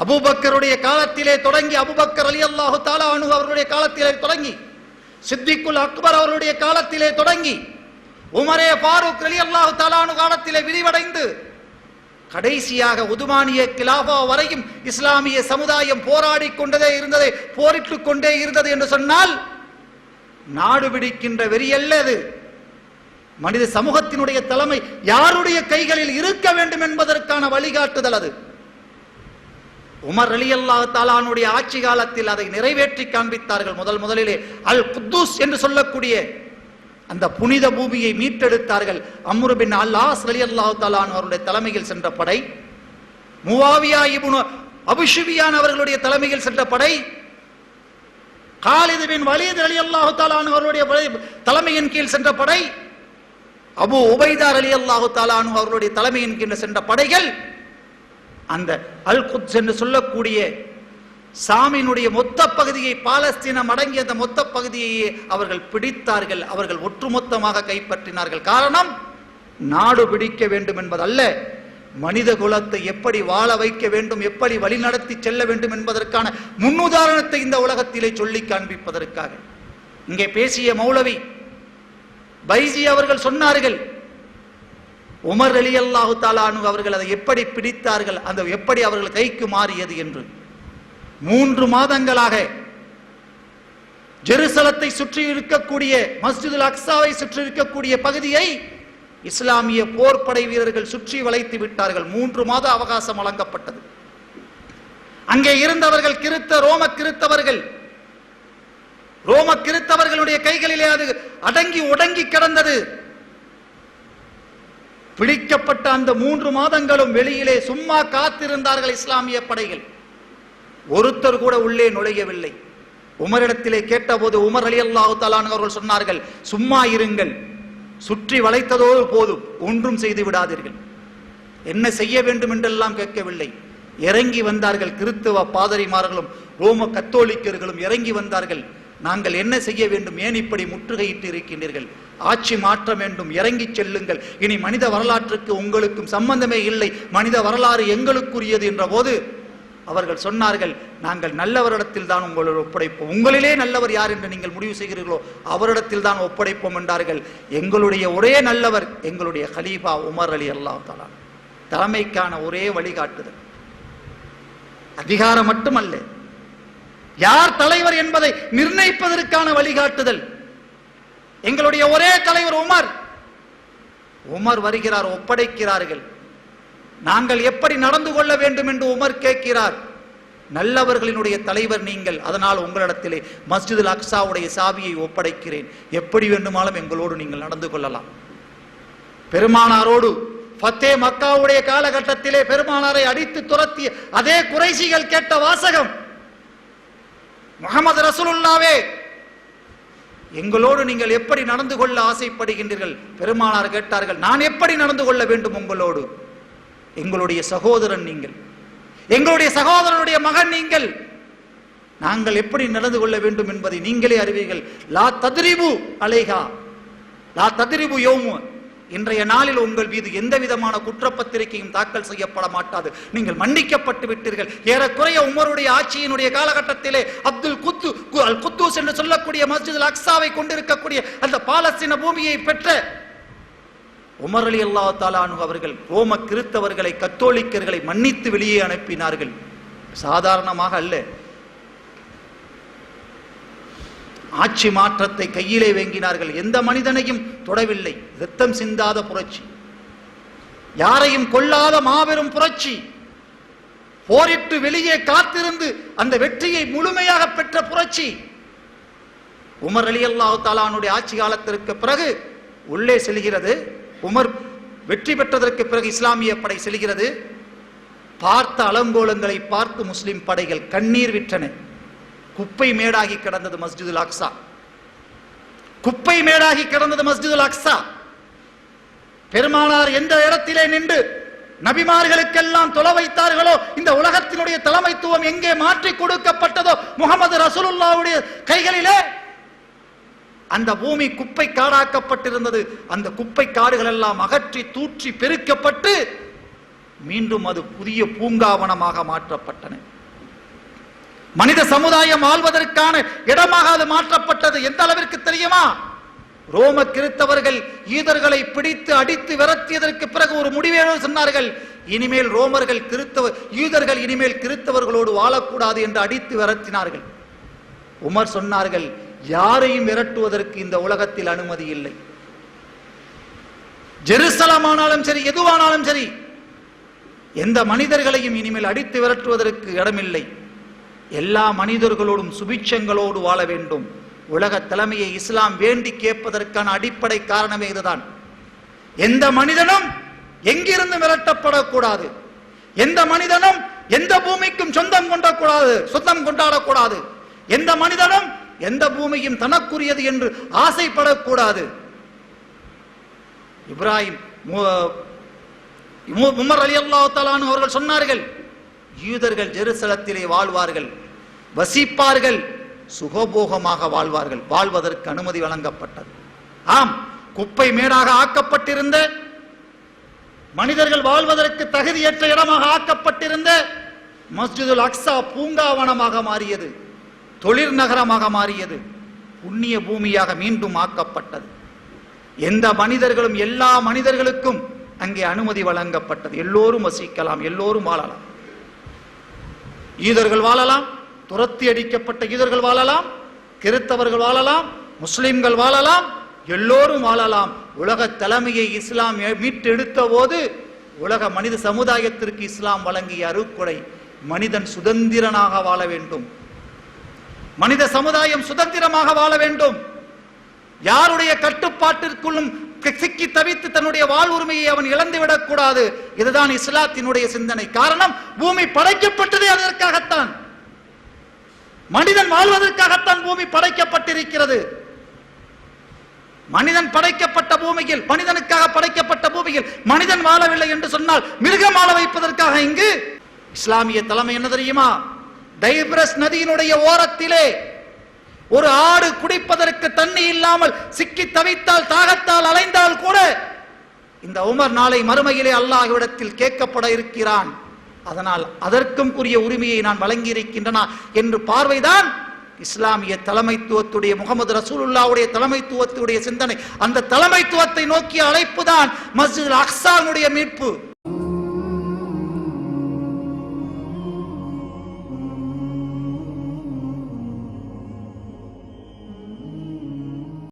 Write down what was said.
அபூபக்கருடைய காலத்திலே தொடங்கி அபுபக்கர் அலி அல்லாஹு தாலா அனு அவருடைய காலத்திலே தொடங்கி சித்திக்குல் அக்பர் அவருடைய காலத்திலே தொடங்கி உமரே ஃபாரூக் அலி அல்லாஹு தாலானு காலத்திலே விரிவடைந்து கடைசியாக உதுமானிய கிலாபா வரையும் இஸ்லாமிய சமுதாயம் போராடி கொண்டதே இருந்தது போரிட்டுக் கொண்டே இருந்தது என்று சொன்னால் நாடு பிடிக்கின்ற வெறியல்ல அது. மனித சமூகத்தினுடைய தலைமை யாருடைய கைகளில் இருக்க வேண்டும் என்பதற்கான வழிகாட்டுதல் அது. உமர் அலி அல்லாஹ் தாலானுடைய ஆட்சி காலத்தில் அதை நிறைவேற்றி காண்பித்தார்கள். முதல் முதலிலே அல் குத்தூஸ் என்று சொல்லக்கூடிய அந்த புனித பூமியை மீட்டெடுத்தார்கள். அம்ருபின் அல்லாஸ் அலி அல்லாஹ் தாலான் அவருடைய தலைமையில் சென்ற படை முவாவியா இபுனு அபுஷுபியான் அவர்களுடைய தலைமையில் சென்ற படை காலிது பின் வலீத் அலி அல்லாஹு தாலான் அவருடைய படை- தலைமையின் கீழ் சென்ற படை அபு உபைதார் அலி அல்லாஹு தாலானு அவர்களுடைய தலைமையின் கீழ் சென்ற படைகள் அந்த அல் குத்ஸ் என்று சொல்லக்கூடிய சாமியினுடைய மொத்த பகுதியை பாலஸ்தீனம் அடங்கிய அந்த மொத்த பகுதியையே அவர்கள் பிடித்தார்கள் அவர்கள் ஒட்டுமொத்தமாக கைப்பற்றினார்கள். காரணம் நாடு பிடிக்க வேண்டும் என்பதல்ல மனித குலத்தை எப்படி வாழ வைக்க வேண்டும் எப்படி வழிநடத்தி செல்ல வேண்டும் என்பதற்கான முன்னுதாரணத்தை இந்த உலகத்திலே சொல்லி காண்பிப்பதற்காக. இங்கே பேசிய மௌலவி பைஜி அவர்கள் சொன்னார்கள் உமர் அலி அல்லாஹு தாலானு அவர்கள் அதை எப்படி பிடித்தார்கள் அந்த எப்படி அவர்கள் கைக்கு மாறியது என்று. மூன்று மாதங்களாக ஜெருசலத்தை சுற்றி இருக்கக்கூடிய மஸ்ஜிதுல் அக்சாவை சுற்றி இருக்கக்கூடிய பகுதியை இஸ்லாமிய போர்படை வீரர்கள் சுற்றி வளைத்து விட்டார்கள். மூன்று மாத அவகாசம் வழங்கப்பட்டது. அங்கே இருந்தவர்கள் கிறித்த ரோம கிறித்தவர்கள் ரோம கிறித்தவர்களுடைய கைகளிலே அது அடங்கி உடங்கி கிடந்தது. பிடிக்கப்பட்ட அந்த மூன்று மாதங்களும் வெளியிலே சும்மா காத்திருந்தார்கள் இஸ்லாமிய படைகள். ஒருத்தர் கூட உள்ளே நுழையவில்லை. உமரிடத்திலே கேட்டபோது உமர் அலி அல்லாஹு அவர்கள் சொன்னார்கள் சும்மா இருங்கள். சுற்றி வளைத்ததோடு போதும். ஒன்றும் செய்து விடாதீர்கள். என்ன செய்ய வேண்டும் என்றெல்லாம் கேட்கவில்லை. இறங்கி வந்தார்கள். கிறித்துவ பாதரிமார்களும் ரோம கத்தோலிக்கர்களும் இறங்கி வந்தார்கள். நாங்கள் என்ன செய்ய வேண்டும்? ஏன் இப்படி முற்றுகையிட்டு இருக்கின்றீர்கள் ஆட்சி மாற்ற வேண்டும் இறங்கி செல்லுங்கள். இனி மனித வரலாற்றுக்கு உங்களுக்கும் சம்பந்தமே இல்லை. மனித வரலாறு எங்களுக்குரியது என்ற போது அவர்கள் சொன்னார்கள் நாங்கள் நல்லவரிடத்தில் தான் உங்களை ஒப்படைப்போம். உங்களிலே நல்லவர் யார் என்று நீங்கள் முடிவு செய்கிறீர்களோ அவரிடத்தில் தான் ஒப்படைப்போம் என்றார்கள். எங்களுடைய ஒரே நல்லவர் எங்களுடைய கலீஃபா உமர் அலி அல்லாஹ் தலா தலைமைக்கான ஒரே வழிகாட்டுதல். அதிகாரம் மட்டுமல்ல யார் தலைவர் என்பதை நிர்ணயிப்பதற்கான வழிகாட்டுதல். எங்களுடைய ஒரே தலைவர் உமர். உமர் வருகிறார் ஒப்படைக்கிறார்கள். நாங்கள் எப்படி நடந்து கொள்ள வேண்டும் என்று உமர் கேட்கிறார். நல்லவர்களினுடைய தலைவர் நீங்கள். அதனால் உங்களிடத்திலே மஸ்ஜிதுல் அக்சாவுடைய சாவியை ஒப்படைக்கிறேன். எப்படி வேண்டுமானாலும் எங்களோடு நீங்கள் நடந்து கொள்ளலாம். பெருமானாரோடு ஃபத்தே மக்காவுடைய காலகட்டத்திலே பெருமானாரை அடித்து துரத்திய அதே குறைசிகள் கேட்ட வாசகம். முகமது ரசூலுல்லாவே எங்களோடு நீங்கள் எப்படி நடந்து கொள்ள ஆசைப்படுகின்றீர்கள்? பெருமானார் கேட்டார்கள் நான் எப்படி நடந்து கொள்ள வேண்டும் உங்களோடு? எங்களுடைய சகோதரன் நீங்கள். எங்களுடைய சகோதரனுடைய மகன் நீங்கள். நாங்கள் எப்படி நடந்து கொள்ள வேண்டும் என்பதை நீங்களே அறிவீர்கள். லா தத்ரிபு அலைகா லா தத்ரிபு யோமு. இன்றைய நாளில் உங்கள் மீது எந்த விதமான குற்றப்பத்திரிகையும் தாக்கல் செய்யப்பட மாட்டாது. நீங்கள் மன்னிக்கப்பட்டு விட்டீர்கள். ஏறக்குறைய உமருடைய ஆட்சியினுடைய காலகட்டத்திலே அப்துல் குத்து கு- அல் குத்தூஸ் என்று சொல்லக்கூடிய மஸ்ஜித் அக்ஸாவை கொண்டிருக்கக்கூடிய அந்த பாலஸ்தீன பூமியை பெற்ற உமர் அலி அல்லா தாலானு அவர்கள் ரோம கிறித்தவர்களை கத்தோலிக்கர்களை மன்னித்து வெளியே அனுப்பினார்கள். சாதாரணமாக அல்ல. ஆட்சி மாற்றத்தை கையிலே வேங்கினார்கள். எந்த மனிதனையும் தொடவில்லை. ரத்தம் சிந்தாத புரட்சி. யாரையும் கொல்லாத மாபெரும் புரட்சி. போரிட்டு வெளியே காத்திருந்து அந்த வெற்றியை முழுமையாக பெற்ற புரட்சி. உமர் அலி அல்லாஹு தாலானுடைய ஆட்சி காலத்திற்கு பிறகு உள்ளே செல்கிறது. உமர் வெற்றி பெற்றதற்கு பிறகு இஸ்லாமிய படை செல்கிறது. பார்த்த அலங்கோலங்களை பார்த்து முஸ்லிம் படைகள் கண்ணீர் விற்றன குப்பை மேடாகி கிடந்தது மஸ்ஜிதுல் அக்ஸா. குப்பை மேடாகி கிடந்தது மஸ்ஜிதுல் அக்ஸா. பெருமானார் எந்த இடத்திலே நின்று நபிமார்களுக்கெல்லாம் தொலை வைத்தார்களோ இந்த உலகத்தினுடைய தலைமைத்துவம் எங்கே மாற்றி கொடுக்கப்பட்டதோ முகமது ரசூலுல்லாவுடைய கைகளிலே அந்த பூமி குப்பை காடாக்கப்பட்டிருந்தது. அந்த குப்பை காடுகள் எல்லாம் அகற்றி தூற்றி பெருக்கப்பட்டு மீண்டும் அது புதிய பூங்காவனமாக மாற்றப்பட்டன. மனித சமுதாயம் ஆள்வதற்கான இடமாக அது மாற்றப்பட்டது. எந்த அளவிற்கு தெரியுமா? ரோம கிறித்தவர்கள் ஈதர்களை பிடித்து அடித்து விரட்டியதற்கு பிறகு ஒரு முடிவே சொன்னார்கள். இனிமேல் ரோமர்கள் கிறித்தவ யூதர்கள் இனிமேல் கிறித்தவர்களோடு வாழக்கூடாது என்று அடித்து விரட்டினார்கள். உமர் சொன்னார்கள் யாரையும் விரட்டுவதற்கு இந்த உலகத்தில் அனுமதி இல்லை. ஜெருசலம் ஆனாலும் சரி எதுவானாலும் சரி எந்த மனிதர்களையும் இனிமேல் அடித்து விரட்டுவதற்கு இடமில்லை. எல்லா மனிதர்களோடும் சுபிட்சங்களோடு வாழ வேண்டும். உலக தலைமையை இஸ்லாம் வேண்டி கேட்பதற்கான அடிப்படை காரணமே இதுதான். எந்த மனிதனும் எங்கிருந்து விரட்டப்படக்கூடாது எந்த மனிதனும் எந்த பூமிக்கும் சொந்தம் கொண்டக்கூடாது சொந்தம் கொண்டாடக்கூடாது. எந்த மனிதனும் எந்த பூமியும் தனக்குரியது என்று ஆசைப்படக்கூடாது. இப்ராஹிம் உமர் அலி அல்லாஹ் அவர்கள் சொன்னார்கள் யூதர்கள் ஜெருசலத்திலே வாழ்வார்கள். வசிப்பார்கள் சுகபோகமாக வாழ்வார்கள். வாழ்வதற்கு அனுமதி வழங்கப்பட்டது. ஆம் குப்பை மேடாக ஆக்கப்பட்டிருந்த மனிதர்கள் வாழ்வதற்கு தகுதியற்ற இடமாக ஆக்கப்பட்டிருந்த மஸ்ஜிதுல் அக்ஸா பூங்காவனமாக மாறியது தொழில் நகரமாக மாறியது புண்ணிய பூமியாக மீண்டும் ஆக்கப்பட்டது. எந்த மனிதர்களும் எல்லா மனிதர்களுக்கும் அங்கே அனுமதி வழங்கப்பட்டது. எல்லோரும் வசிக்கலாம் எல்லோரும் வாழலாம். ஈதர்கள் வாழலாம் துரத்தி அடிக்கப்பட்ட யூதர்கள் வாழலாம் கிறித்தவர்கள் வாழலாம் முஸ்லிம்கள் வாழலாம் எல்லோரும் வாழலாம். உலக தலைமையை இஸ்லாம் மீட்டெடுத்த போது உலக மனித சமுதாயத்திற்கு இஸ்லாம் வழங்கிய அருக்குடை மனிதன் சுதந்திரனாக வாழ வேண்டும். மனித சமுதாயம் சுதந்திரமாக வாழ வேண்டும். யாருடைய கட்டுப்பாட்டிற்குள்ளும் சிக்கி தவித்து தன்னுடைய வாழ்வுரிமையை அவன் இழந்துவிடக் கூடாது இதுதான் இஸ்லாத்தினுடைய சிந்தனை. காரணம் பூமி படைக்கப்பட்டதே அதற்காகத்தான். மனிதன் வாழ்வதற்காகத்தான் பூமி படைக்கப்பட்டிருக்கிறது. மனிதன் படைக்கப்பட்ட பூமியில் மனிதனுக்காக படைக்கப்பட்ட பூமியில் மனிதன் வாழவில்லை என்று சொன்னால் மிருகம் வாழ வைப்பதற்காக இங்கு இஸ்லாமிய தலைமை என்ன தெரியுமா? டைப்ரஸ் நதியினுடைய ஓரத்திலே ஒரு ஆடு குடிப்பதற்கு தண்ணி இல்லாமல் சிக்கி தவித்தால் தாகத்தால் அலைந்தால் கூட இந்த உமர் நாளை மறுமையிலே அல்லாஹ்விடத்தில் கேட்கப்பட இருக்கிறான். அதனால் அதற்கும் கூறிய உரிமையை நான் வழங்கி இருக்கின்றனா என்று பார்வைதான் இஸ்லாமிய தலைமைத்துவத்துடைய முகமது ரசூலுல்லாவுடைய தலைமைத்துவத்துடைய சிந்தனை. அந்த தலைமைத்துவத்தை நோக்கிய அழைப்பு தான் மஸ்ஜித் அக்சானுடைய மீட்பு.